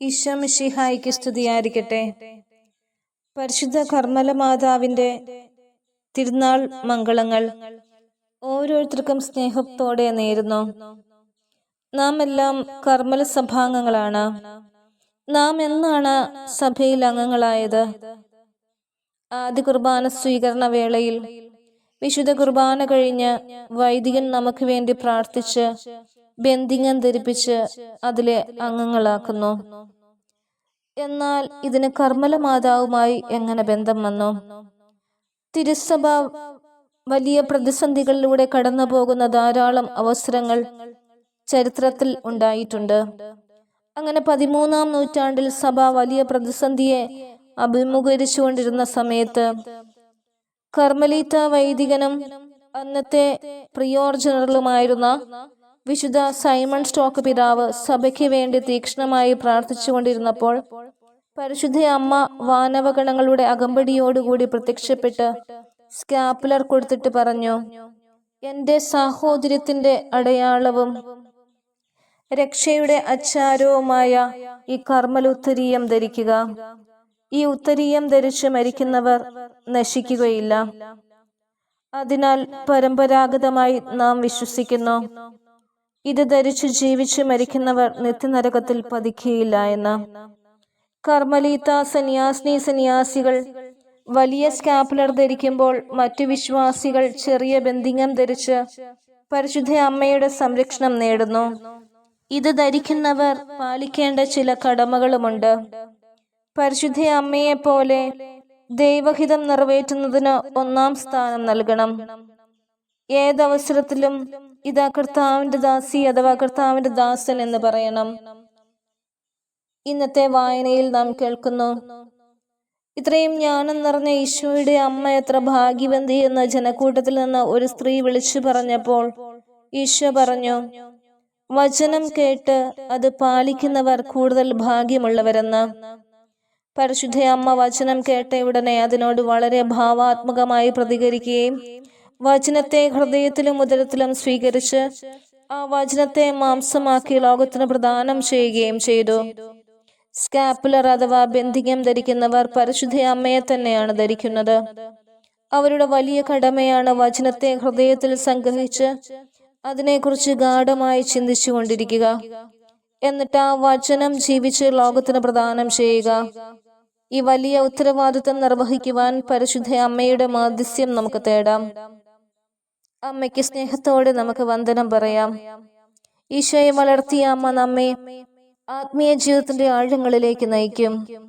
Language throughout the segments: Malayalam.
ഈശോമിഷിഹായിക്ക് സ്തുതിയായിരിക്കട്ടെ. പരിശുദ്ധ കർമ്മല മാതാവിന്റെ തിരുനാൾ മംഗളങ്ങൾ ഓരോരുത്തർക്കും സ്നേഹത്തോടെ നേരുന്നു. നാം എല്ലാം കർമ്മല സഭാംഗങ്ങളാണ്. നാം എന്നാണ് സഭയിൽ അംഗങ്ങളായത്? ആദ്യ കുർബാന സ്വീകരണ വേളയിൽ വിശുദ്ധ കുർബാന കഴിഞ്ഞ് വൈദികൻ നമുക്ക് വേണ്ടി പ്രാർത്ഥിച്ച് ബന്ധിങ്ങം ധരിപ്പിച്ച് അതിലെ അംഗങ്ങളാക്കുന്നു. എന്നാൽ ഇതിന് കർമ്മല മാതാവുമായി എങ്ങനെ ബന്ധം വന്നു? തിരുസഭ വലിയ പ്രതിസന്ധികളിലൂടെ കടന്നു പോകുന്ന ധാരാളം അവസരങ്ങൾ ചരിത്രത്തിൽ ഉണ്ടായിട്ടുണ്ട്. അങ്ങനെ പതിമൂന്നാം നൂറ്റാണ്ടിൽ സഭ വലിയ പ്രതിസന്ധിയെ അഭിമുഖീകരിച്ചുകൊണ്ടിരുന്ന സമയത്ത് കർമ്മലീത്ത വൈദികനും അന്നത്തെ പ്രിയോർ ജനറലുമായിരുന്ന വിശുദ്ധ സൈമൺ സ്റ്റോക്ക് പിതാവ് സഭയ്ക്ക് വേണ്ടി തീക്ഷ്ണമായി പ്രാർത്ഥിച്ചുകൊണ്ടിരുന്നപ്പോൾ പരിശുദ്ധ അമ്മ വാനവഗണങ്ങളുടെ അകമ്പടിയോടുകൂടി പ്രത്യക്ഷപ്പെട്ട് സ്കാപ്പുലർ കൊടുത്തിട്ട് പറഞ്ഞു എന്റെ സാഹോദര്യത്തിന്റെ അടയാളവും രക്ഷയുടെ അച്ചാരവുമായ ഈ കർമ്മലുത്തരീയം ധരിക്കുക. ഈ ഉത്തരീയം ധരിച്ച് മരിക്കുന്നവർ നശിക്കുകയില്ല. അതിനാൽ പരമ്പരാഗതമായി നാം വിശ്വസിക്കുന്നു. ഇത് ധരിച്ചു ജീവിച്ച് മരിക്കുന്നവർ നിത്യനരകത്തിൽ പതിക്കുകയില്ല എന്ന്. കർമ്മലീത്ത സന്യാസിനി സന്യാസികൾ വലിയ സ്കാപ്പുലർ ധരിക്കുമ്പോൾ മറ്റു വിശ്വാസികൾ ചെറിയ ബന്ധിങ്ങം ധരിച്ച് പരിശുദ്ധ അമ്മയുടെ സംരക്ഷണം നേടുന്നു. ഇത് ധരിക്കുന്നവർ പാലിക്കേണ്ട ചില കടമകളുമുണ്ട്. പരിശുദ്ധ അമ്മയെ പോലെ ദൈവഹിതം നിറവേറ്റുന്നതിന് ഒന്നാം സ്ഥാനം നൽകണം. ഏതവസരത്തിലും ഇതാ കർത്താവിന്റെ ദാസി അഥവാ കർത്താവിന്റെ ദാസൻ എന്ന് പറയണം. ഇന്നത്തെ വായനയിൽ നാം കേൾക്കുന്നു ഇത്രയും ജ്ഞാനം നിറഞ്ഞ ഈശോയുടെ അമ്മ എത്ര ഭാഗ്യവന്തി എന്ന് ജനക്കൂട്ടത്തിൽ നിന്ന് ഒരു സ്ത്രീ വിളിച്ചു പറഞ്ഞപ്പോൾ ഈശോ പറഞ്ഞു വചനം കേട്ട് അത് പാലിക്കുന്നവർ കൂടുതൽ ഭാഗ്യമുള്ളവരെന്ന്. പരിശുദ്ധ അമ്മ വചനം കേട്ട ഉടനെ അതിനോട് വളരെ ഭാവാത്മകമായി പ്രതികരിക്കുകയും വചനത്തെ ഹൃദയത്തിലും ഉദരത്തിലും സ്വീകരിച്ച് ആ വചനത്തെ മാംസമാക്കി ലോകത്തിന് പ്രദാനം ചെയ്യുകയും ചെയ്തു. സ്കാപ്പുലർ അഥവാ ബന്ധികം ധരിക്കുന്നവർ പരിശുദ്ധ അമ്മയെ തന്നെയാണ് ധരിക്കുന്നത്. അവരുടെ വലിയ കടമയാണ് വചനത്തെ ഹൃദയത്തിൽ സംഗ്രഹിച്ച് അതിനെക്കുറിച്ച് ഗാഠമായി ചിന്തിച്ചു കൊണ്ടിരിക്കുക എന്നിട്ട് ആ വചനം ജീവിച്ച് ലോകത്തിന് പ്രദാനം ചെയ്യുക. ഈ വലിയ ഉത്തരവാദിത്തം നിർവഹിക്കുവാൻ പരിശുദ്ധ അമ്മയുടെ മാധ്യസ്യം നമുക്ക് തേടാം. അമ്മയ്ക്ക് സ്നേഹത്തോടെ നമുക്ക് വന്ദനം പറയാം. ഈശോയെ വളർത്തിയ അമ്മ നമ്മെ ആത്മീയ ജീവിതത്തിന്റെ ആഴങ്ങളിലേക്ക് നയിക്കും.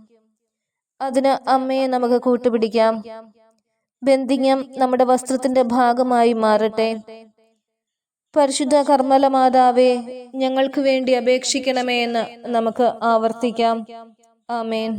അതിന് അമ്മയെ നമുക്ക് കൂട്ടുപിടിക്കാം. ബന്ധിങ്ങം നമ്മുടെ വസ്ത്രത്തിന്റെ ഭാഗമായി മാറട്ടെ. പരിശുദ്ധ കർമ്മല മാതാവേ ഞങ്ങൾക്ക് വേണ്ടി അപേക്ഷിക്കണമേ എന്ന് നമുക്ക് ആവർത്തിക്കാം. ആമേൻ.